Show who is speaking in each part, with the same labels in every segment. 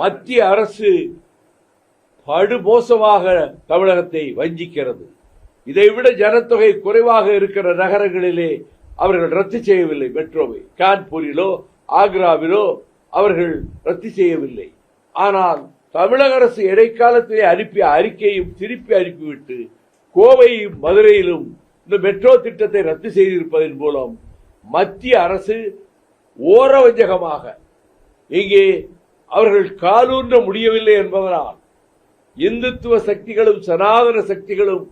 Speaker 1: மத்திய அரசு படுமோசமாக தமிழகத்தை வஞ்சிக்கிறது. இதைவிட ஜனத்தொகை குறைவாக இருக்கிற நகரங்களிலே அவர்கள் ரத்து செய்யவில்லை. மெட்ரோவை கான்பூரிலோ ஆக்ராவிலோ அவர்கள் ரத்து செய்யவில்லை. ஆனால் தமிழக அரசு இடைக்காலத்திலே அனுப்பிய அறிக்கையும் திருப்பி அனுப்பிவிட்டு கோவையும் மதுரையிலும் இந்த மெட்ரோ திட்டத்தை ரத்து செய்திருப்பதன் மூலம் மத்திய அரசு ஓரவஞ்சகமாக இங்கே அவர்கள் காலூன்ற முடியவில்லை என்பதனால் இந்துத்துவ சக்திகளும் சனாதன சக்திகளும்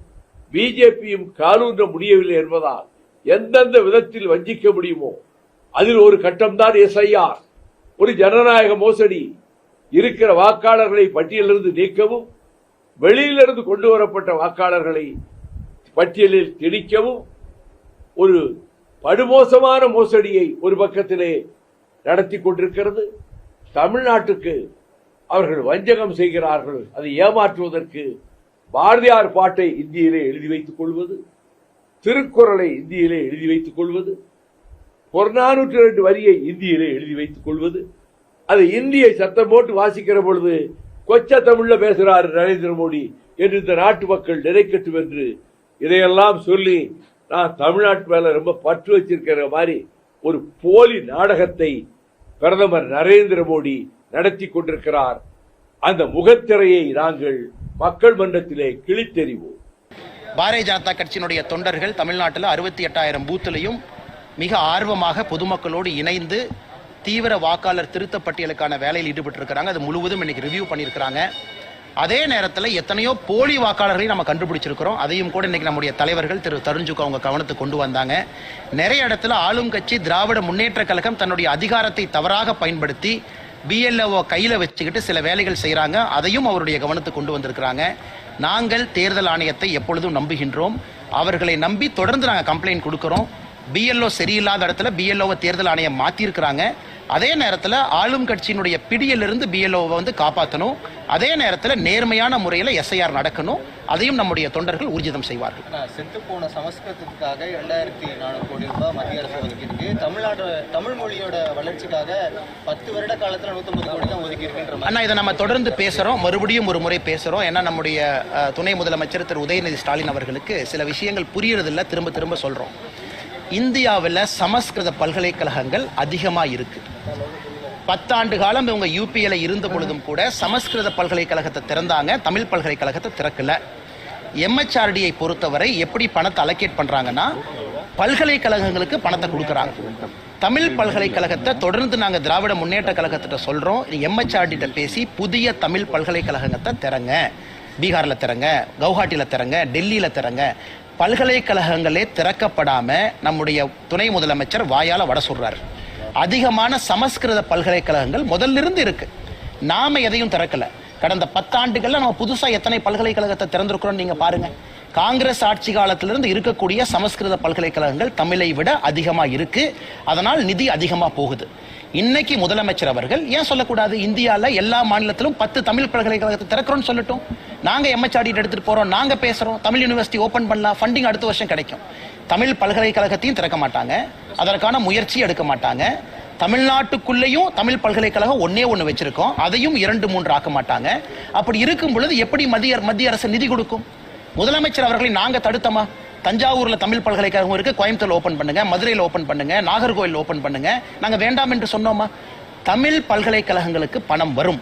Speaker 1: பிஜேபியும் காலூன்ற முடியவில்லை என்பதால் எந்தெந்த விதத்தில் வஞ்சிக்க முடியுமோ அதில் ஒரு கட்டம்தான் எஸ்ஐஆர். ஒரு ஜனநாயக மோசடி இருக்கிற வாக்காளர்களை பட்டியலிருந்து நீக்கவும் வெளியிலிருந்து கொண்டு வரப்பட்ட வாக்காளர்களை பட்டியலில் திணிக்கவும் ஒரு படுமோசமான மோசடியை ஒரு பக்கத்திலே நடத்தி கொண்டிருக்கிறது. தமிழ்நாட்டுக்கு அவர்கள் வஞ்சகம் செய்கிறார்கள் அதை ஏமாற்றுவதற்கு பாரதியார் பாட்டை இந்தியிலே எழுதி வைத்துக் கொள்வது திருக்குறளை இந்தியிலே எழுதி வைத்துக் கொள்வது புறநானூற்றி ரெண்டு வரியை இந்தியிலே எழுதி வைத்துக் கொள்வது அதை இந்தியை சத்தம் போட்டு வாசிக்கிற பொழுது கொச்ச தமிழ்ல பேசுகிறார் நரேந்திர மோடி என்று இந்த நாட்டு மக்கள் நினைக்கட்டும் என்று இதையெல்லாம் சொல்லி நான் தமிழ்நாட்டு மேல ரொம்ப பற்று வச்சிருக்கிற மாதிரி ஒரு போலி நாடகத்தை பிரதமர் நரேந்திர மோடி நடத்தி கொண்டிருக்கிறார். அந்த முகத்திரையை நாங்கள் மக்கள் மன்றத்திலே கிழித்தெறிவோம்.
Speaker 2: பாரதிய ஜனதா கட்சியினுடைய தொண்டர்கள் தமிழ்நாட்டில் அறுபத்தி எட்டாயிரம் பூத்திலையும் மிக ஆர்வமாக பொதுமக்களோடு இணைந்து தீவிர வாக்காளர் திருத்த பட்டியலுக்கான வேலையில் ஈடுபட்டிருக்கிறாங்க. அது முழுவதும் இன்னைக்கு ரிவ்யூ பண்ணியிருக்கிறாங்க. அதே நேரத்தில் எத்தனையோ போலி வாக்காளர்களையும் நம்ம கண்டுபிடிச்சிருக்கிறோம். அதையும் கூட இன்னைக்கு நம்முடைய தலைவர்கள் திரு தருண்ஜுக்கு அவங்க கவனத்துக்கு கொண்டு வந்தாங்க. நிறைய இடத்துல ஆளும் கட்சி திராவிட முன்னேற்ற கழகம் தன்னுடைய அதிகாரத்தை தவறாக பயன்படுத்தி பிஎல்ஓ கையில் வச்சுக்கிட்டு சில வேலைகள் செய்கிறாங்க அதையும் அவருடைய கவனத்துக்கு கொண்டு வந்திருக்கிறாங்க. நாங்கள் தேர்தல் ஆணையத்தை எப்பொழுதும் நம்புகின்றோம். அவர்களை நம்பி தொடர்ந்து நாங்கள் கம்ப்ளைண்ட் கொடுக்குறோம். பிஎல்ஓ சரியில்லாத இடத்துல பிஎல்ஓவை தேர்தல் ஆணையம் மாற்றிருக்கிறாங்க அதே நேரத்தில் ஆளும் கட்சியினுடைய பிடியிலிருந்து பிஎல்ஓவை வந்து காப்பாற்றணும் அதே நேரத்தில் நேர்மையான முறையில் எஸ்ஐஆர் நடக்கணும். அதையும் நம்முடைய தொண்டர்கள் ஊர்ஜிதம் செய்வார்கள்.
Speaker 3: செத்து போன சமஸ்கிருதத்துக்காக இரண்டாயிரத்தி நானூறு கோடி ரூபாய் மத்திய அரசு ஒதுக்கியிருக்கு. தமிழ்நாடு தமிழ் மொழியோட வளர்ச்சிக்காக பத்து வருட காலத்துல நூத்தம்பது கோடி தான் ஒதுக்கி இருக்குன்ற
Speaker 2: அண்ணா இதை நம்ம தொடர்ந்து பேசுறோம். மறுபடியும் ஒரு முறை பேசுறோம். ஏன்னா நம்முடைய துணை முதலமைச்சர் திரு. உதயநிதி ஸ்டாலின் அவர்களுக்கு சில விஷயங்கள் புரியறதில்ல. திரும்ப திரும்ப சொல்றோம். இந்தியாவில் சமஸ்கிருத பல்கலைக்கழகங்கள் அதிகமாக இருக்கு. பத்தாண்டு காலம் இவங்க யூபியில் இருந்த பொழுதும் கூட சமஸ்கிருத பல்கலைக்கழகத்தை திறந்தாங்க. தமிழ் பல்கலைக்கழகத்தை திறக்கல. எம்ஹெச்ஆர்டியை பொறுத்தவரை எப்படி பணத்தை அலோகேட் பண்றாங்கன்னா பல்கலைக்கழகங்களுக்கு பணத்தை கொடுக்குறாங்க. தமிழ் பல்கலைக்கழகத்தை தொடர்ந்து நாங்கள் திராவிட முன்னேற்ற கழகத்திட்ட சொல்கிறோம் எம்ஹெச்ஆர்டிட்ட பேசி புதிய தமிழ் பல்கலைக்கழகத்தை திறங்க. பீகாரில் திறங்க கவுஹாட்டியில் திறங்க டெல்லியில் திறங்க. பல்கலைக்கழகங்களே திறக்கப்படாமல் நம்முடைய துணை முதலமைச்சர் வாயால் வட சொல்கிறார் அதிகமான சமஸ்கிருத பல்கலைக்கழகங்கள் முதல்ல இருந்து இருக்கு. நாம எதையும் திறக்கல. கடந்த பத்தாண்டுகள்ல நம்ம புதுசா எத்தனை பல்கலைக்கழகத்தை திறந்திருக்கிறோம் நீங்க பாருங்க. காங்கிரஸ் ஆட்சி காலத்திலிருந்து இருக்கக்கூடிய சமஸ்கிருத பல்கலைக்கழகங்கள் தமிழை விட அதிகமாக இருக்கு. அதனால் நிதி அதிகமாக போகுது. இன்னைக்கு முதலமைச்சர் அவர்கள் ஏன் சொல்லக்கூடாது? இந்தியாவில் எல்லா மாநிலத்திலும் பத்து தமிழ் பல்கலைக்கழகத்தை திறக்கிறோம்னு சொல்லட்டும். நாங்கள் எம்எச்ஆர்டி எடுத்துட்டு போறோம். நாங்கள் பேசுறோம். தமிழ் யூனிவர்சிட்டி ஓபன் பண்ணலாம். ஃபண்டிங் அடுத்த வருஷம் கிடைக்கும். தமிழ் பல்கலைக்கழகத்தையும் திறக்க மாட்டாங்க. அதற்கான முயற்சி எடுக்க மாட்டாங்க. தமிழ்நாட்டுக்குள்ளேயும் தமிழ் பல்கலைக்கழகம் ஒன்னே ஒன்று வச்சிருக்கோம். அதையும் இரண்டு மூன்று ஆக்க மாட்டாங்க. அப்படி இருக்கும் பொழுது எப்படி மத்திய மத்திய அரசு நிதி கொடுக்கும்? முதலமைச்சர் அவர்களை நாங்க தடுத்தமா? தஞ்சாவூர்ல தமிழ் பல்கலைக்கழகம் இருக்கு கோயம்புத்தூர்ல ஓபன் பண்ணுங்க மதுரையில் ஓபன் பண்ணுங்க நாகர்கோவில் ஓபன் பண்ணுங்க. நாங்க வேண்டாம் என்று சொன்னோமா? தமிழ் பல்கலைக்கழகங்களுக்கு பணம் வரும்.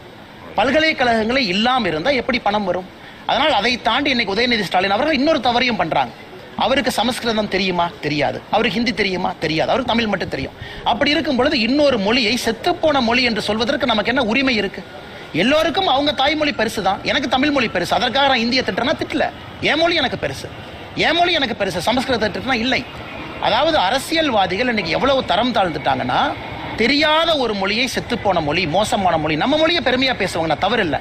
Speaker 2: பல்கலைக்கழகங்களே இல்லாம இருந்தா எப்படி பணம் வரும்? அதனால் அதை தாண்டி இன்னைக்கு உதயநிதி ஸ்டாலின் அவர்கள் இன்னொரு தவறையும் பண்றாங்க. அவருக்கு சமஸ்கிருதம் தெரியுமா? தெரியாது. அவருக்கு ஹிந்தி தெரியுமா? தெரியாது. அவருக்கு தமிழ் மட்டும் தெரியும். அப்படி இருக்கும் பொழுது இன்னொரு மொழியை செத்துப்போன மொழி என்று சொல்வதற்கு நமக்கு என்ன உரிமை இருக்குது எல்லோருக்கும் அவங்க தாய்மொழி பெருசு தான் எனக்கு தமிழ் மொழி பெருசு. அதற்காக நான் இந்திய திட்டனா திட்டல. என் மொழி எனக்கு பெருசு. என் மொழி எனக்கு பெருசு. சமஸ்கிருத திட்டனா இல்லை. அதாவது அரசியல்வாதிகள் இன்னைக்கு எவ்வளவு தரம் தாழ்ந்துட்டாங்கன்னா தெரியாத ஒரு மொழியை செத்துப்போன மொழி மோசமான மொழி நம்ம மொழியை பெருமையாக பேசுவாங்க நான் தவறு இல்லை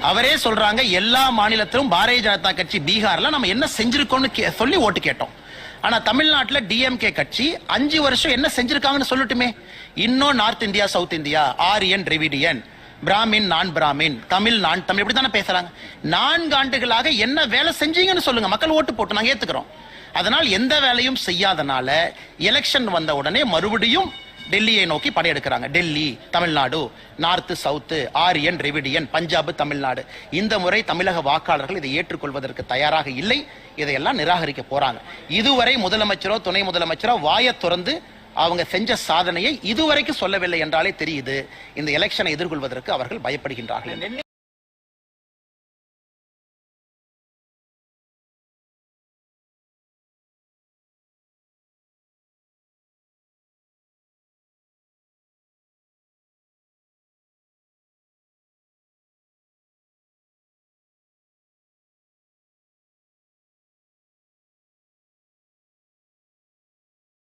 Speaker 2: அவரே சொல்றாங்க எல்லா மாநிலத்திலும் பாரதிய ஜனதா கட்சி பீகார்ல நம்ம என்ன செஞ்சிருக்கோம்னு கே- சொல்லி ஓட்டு கேட்டோம். ஆனா தமிழ்நாட்டில் டிஎம்கே கட்சி அஞ்சு வருஷம் என்ன செஞ்சிருக்காங்கன்னு சொல்லட்டுமே. இன்னும் north India south India Aryan Dravidian Brahmin நான் பிராமின் தமிழ் நான் தமிழ் இப்படி தானே பேசுறாங்க. நான்கு ஆண்டுகளாக என்ன வேலை செஞ்சீங்கன்னு சொல்லுங்க மக்கள் ஓட்டு போட்டு நாங்கள் ஏத்துக்கிறோம். அதனால் எந்த வேலையும் செய்யாதனால எலெக்ஷன் வந்த உடனே மறுபடியும் டெல்லியை நோக்கி படையெடுக்கிறாங்க. Delhi Tamil Nadu north south Aryan Dravidian Punjab Tamil Nadu. இந்த முறை தமிழக வாக்காளர்கள் இதை ஏற்றுக்கொள்வதற்கு தயாராக இல்லை. இதையெல்லாம் நிராகரிக்க போறாங்க. இதுவரை முதலமைச்சரோ துணை முதலமைச்சரோ வாயை திறந்து அவங்க செஞ்ச சாதனையை இதுவரைக்கும் சொல்லவில்லை என்றாலே தெரியுது. இந்த எலெக்ஷனை எதிர்கொள்வதற்கு அவர்கள் பயப்படுகின்றார்கள்.